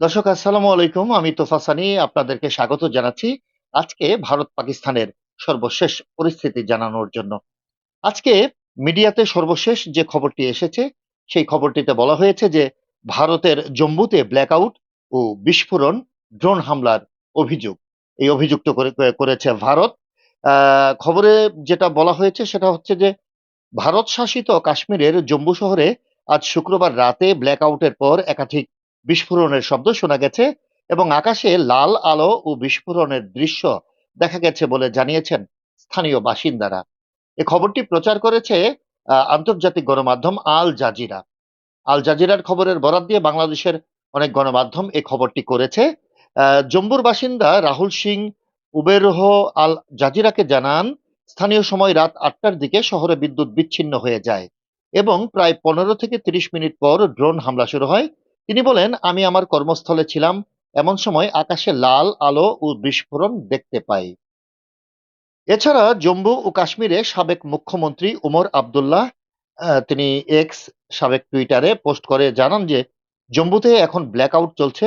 দর্শক, আসসালামু আলাইকুম। আমি তোফাসানি আপনাদেরকে স্বাগত জানাচ্ছি আজকে ভারত পাকিস্তানের সর্বশেষ পরিস্থিতি জানানোর জন্য। আজকে মিডিয়াতে সর্বশেষ যে খবরটি এসেছে, সেই খবরটিতে বলা হয়েছে যে ভারতের জম্মুতে ব্ল্যাকআউট ও বিস্ফোরণ ড্রোন হামলার অভিযোগ। এই অভিযুক্ত করে করেছে ভারত। খবরে যেটা বলা হয়েছে সেটা হচ্ছে যে ভারত শাসিত কাশ্মীরের জম্মু শহরে আজ শুক্রবার রাতে ব্ল্যাকআউটের পর একাধিক বিস্ফোরণের শব্দ শোনা গেছে এবং আকাশে লাল আলো ও বিস্ফোরণের দৃশ্য দেখা গেছে বলে জানিয়েছেন স্থানীয় বাসিন্দারা। এ খবরটি প্রচার করেছে আন্তর্জাতিক গণমাধ্যম আল জাজিরা। আল জাজিরার খবরের বরাত দিয়ে বাংলাদেশের অনেক গণমাধ্যম এই খবরটি করেছে। আহ, জম্মুর বাসিন্দা রাহুল সিং উবেরহ আল জাজিরাকে জানান স্থানীয় সময় রাত আটটার দিকে শহরে বিদ্যুৎ বিচ্ছিন্ন হয়ে যায় এবং প্রায় পনেরো থেকে তিরিশ মিনিট পর ড্রোন হামলা শুরু হয়। তিনি বলেন, আমি আমার কর্মস্থলে ছিলাম। এমন সময় আকাশে লাল আলো ও বিস্ফোরণ দেখতে পাই। এছাড়া জম্মু ও কাশ্মীরে সাবেক মুখ্যমন্ত্রী উমর আবদুল্লাহ তিনি এক্স সাবেক টুইটারে পোস্ট করে জানান যে, জম্মুতে এখন ব্ল্যাকআউট চলছে।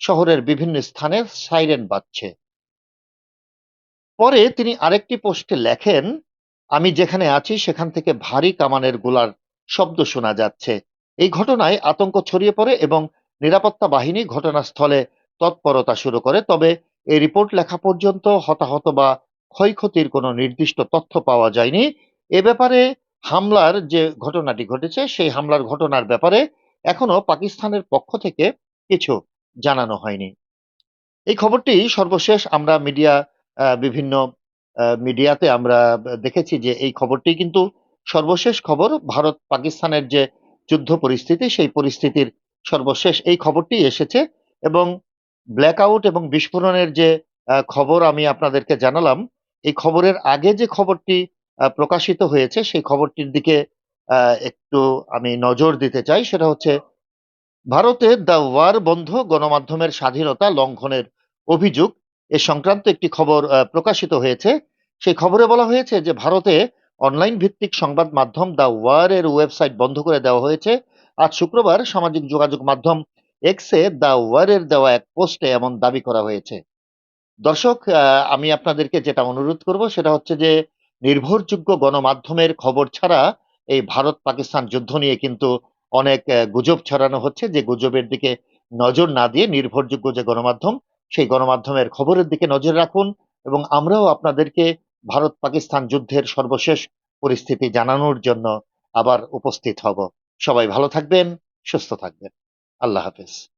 শহরের বিভিন্ন স্থানে সাইরেন বাজছে। পরে তিনি আরেকটি পোস্টে লেখেন, আমি যেখানে আছি সেখান থেকে ভারী কামানের গোলার শব্দ শোনা যাচ্ছে। এই ঘটনায় আতঙ্ক ছড়িয়ে পড়ে এবং নিরাপত্তা বাহিনী ঘটনাস্থলে তৎপরতা শুরু করে, তবে এই রিপোর্ট লেখা পর্যন্ত হতাহত বা ক্ষয়ক্ষতির কোনো নির্দিষ্ট তথ্য পাওয়া যায়নি। এ ব্যাপারে হামলার যে ঘটনাটি ঘটেছে, সেই হামলার ঘটনার ব্যাপারে এখনও পাকিস্তানের পক্ষ থেকে কিছু জানানো হয়নি। এই খবরটি সর্বশেষ আমরা মিডিয়া বিভিন্ন মিডিয়াতে আমরা দেখেছি যে এই খবরটি কিন্তু সর্বশেষ খবর ভারত পাকিস্তানের যে যুদ্ধ পরিস্থিতি, সেই পরিস্থিতির সর্বশেষ এই খবরটি এসেছে এবং ব্ল্যাকআউট এবং বিস্ফোরণের যে খবর আমি আপনাদেরকে জানালাম, এই খবরের আগে যে খবরটি প্রকাশিত হয়েছে সেই খবরটির দিকে একটু আমি নজর দিতে চাই। সেটা হচ্ছে, ভারতে দ্য ওয়ার বন্ধ গণমাধ্যমের স্বাধীনতা লঙ্ঘনের অভিযোগ, এ সংক্রান্ত একটি খবর প্রকাশিত হয়েছে। সেই খবরে বলা হয়েছে যে ভারতে অনলাইন ভিত্তিক সংবাদ মাধ্যম দ্য ওয়ার এর ওয়েবসাইট বন্ধ করে দেওয়া হয়েছে। আজ শুক্রবার সামাজিক যোগাযোগ মাধ্যম এক্সে দ্য ওয়ার এর দেওয়া এক পোস্টে এমন দাবি করা হয়েছে। দর্শক আমি আপনাদেরকে যেটা অনুরোধ করব সেটা হচ্ছে যে, নির্ভরযোগ্য গণমাধ্যমের খবর ছাড়া এই ভারত পাকিস্তান যুদ্ধ নিয়ে কিন্তু অনেক গুজব ছড়ানো হচ্ছে। যে গুজবের দিকে নজর না দিয়ে নির্ভরযোগ্য যে গণমাধ্যম, সেই গণমাধ্যমের খবরের দিকে নজর রাখুন এবং আমরাও আপনাদেরকে ভারত পাকিস্তান যুদ্ধের সর্বশেষ পরিস্থিতি জানানোর জন্য আবার উপস্থিত হব। সবাই ভালো থাকবেন, সুস্থ থাকবেন। আল্লাহ হাফেজ।